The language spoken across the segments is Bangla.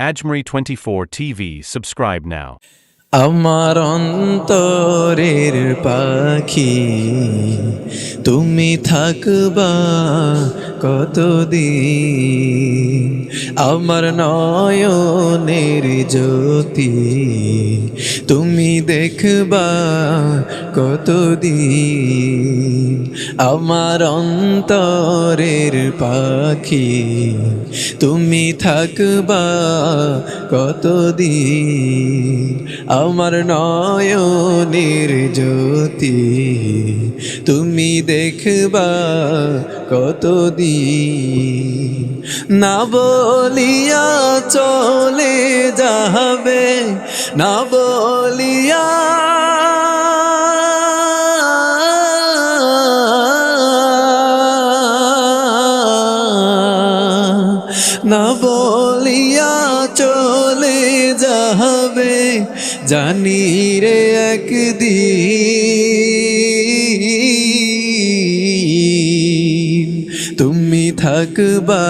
Ajmeri 24 TV. Subscribe now. আমার অন্তরের পাখি, তুমি থাকবা কতদিন? আমার নয়নের জ্যোতি, তুমি দেখবা কতদিন? আমার অন্তরের পাখি, তুমি থাকবা কতদিন? আমার নয়নের জ্যোতি তুমি দেখবা কতদিন? না বলিয়া চলে যাবে না বলিয়া না বলিয়া জানি রে একদিন তুমি থাকবা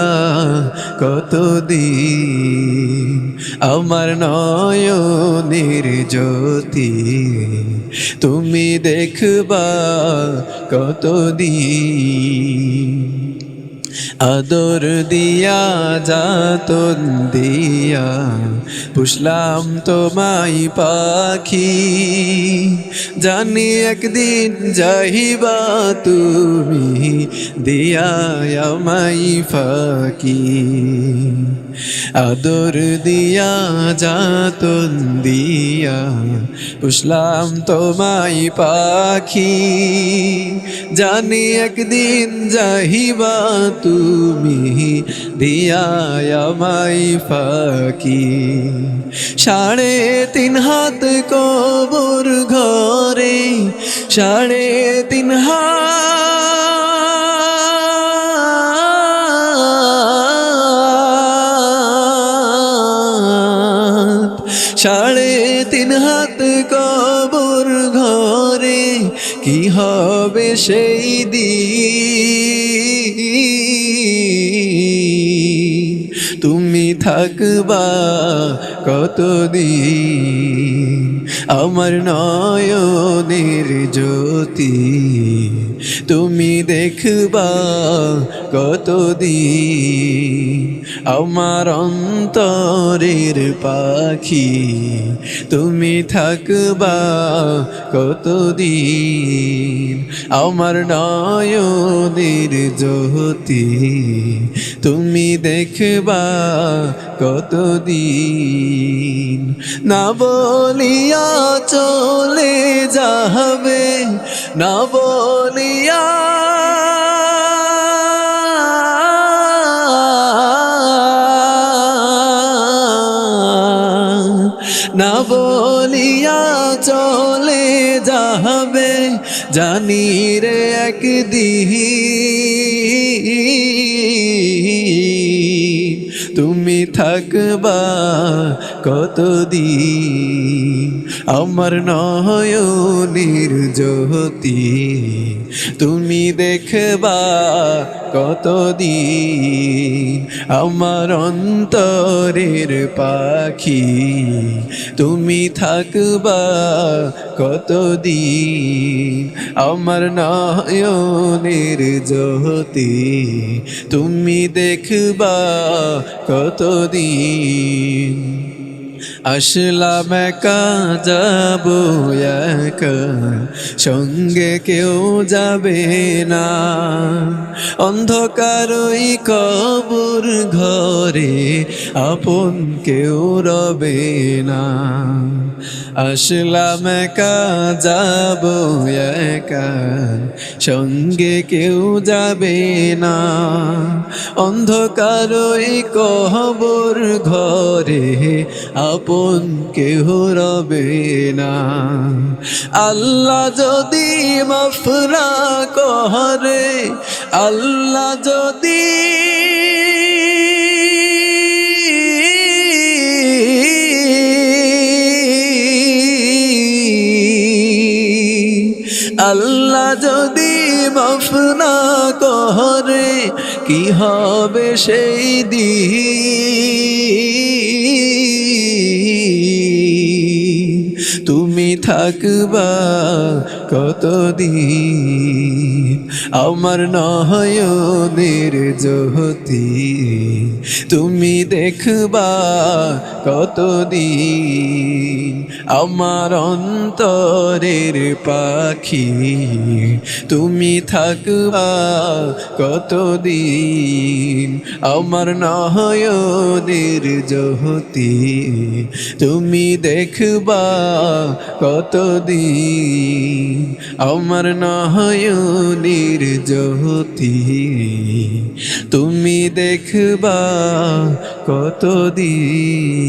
কতদিন? আমার নয়নের জ্যোতি তুমি দেখবা কতদিন? আদর দিয়া যাতন দিয়া পুষলাম তোমায় পাখি। জানি একদিন যাইবা তুমি দিয়া আমাই ফাঁকি। আদর দিয়া যাতন দিয়া, পুষলাম তোমায় পাখি। জানি একদিন যাহিবা তুমি দিয়া আমায় ফাঁকি। সাড়ে তিন হাত কবর ঘরে, সাড়ে তিন হাত সাড়ে তিন হাত কবর ঘরে, কি হবে সেই দিন? তুমি থাকবা কতদিন? আমার নয়নের জ্যোতি, তুমি দেখবা কতদিন? আমার অন্তরের পাখি, তুমি থাকবা কতদিন? আমার নয়নের জ্যোতি, তুমি দেখবা কতদিন? না বলিয়া চলে যাবে, না বলিয়া না বলিয়া চলে যাবে জানি রে একদিন। তুমি থাকবা কতদিন? আমার নয়নের জ্যোতি তুমি দেখবা কতদিন? আমার অন্তরের পাখি, তুমি থাকবা কতদিন? আমার নয়নের জ্যোতি তুমি দেখবা কতদিন? আসলাম একা যাব সঙ্গে কেউ যাবে না। অন্ধকার ওই কবর ঘরে আপন কেউ রবে না। আসলাম একা যাব সঙ্গে কেউ যাবে না। অন্ধকার ওই কবর ঘরে আপন কেহ রবে না। আল্লাহ যদি মফরা করে আল্লাহ যদি আল্লাহ যদি আপনা কহরে কি হবে সেই দি থাকবা কতদিন? আমার নয়নের জ্যোতি। তুমি দেখবা কতদিন? আমার অন্তরের পাখি। তুমি থাকবা কতদিন? আমার নয়নের জ্যোতি। তুমি দেখবা কতদিন আমার নয়নের জ্যোতি তুমি দেখবা কতদিন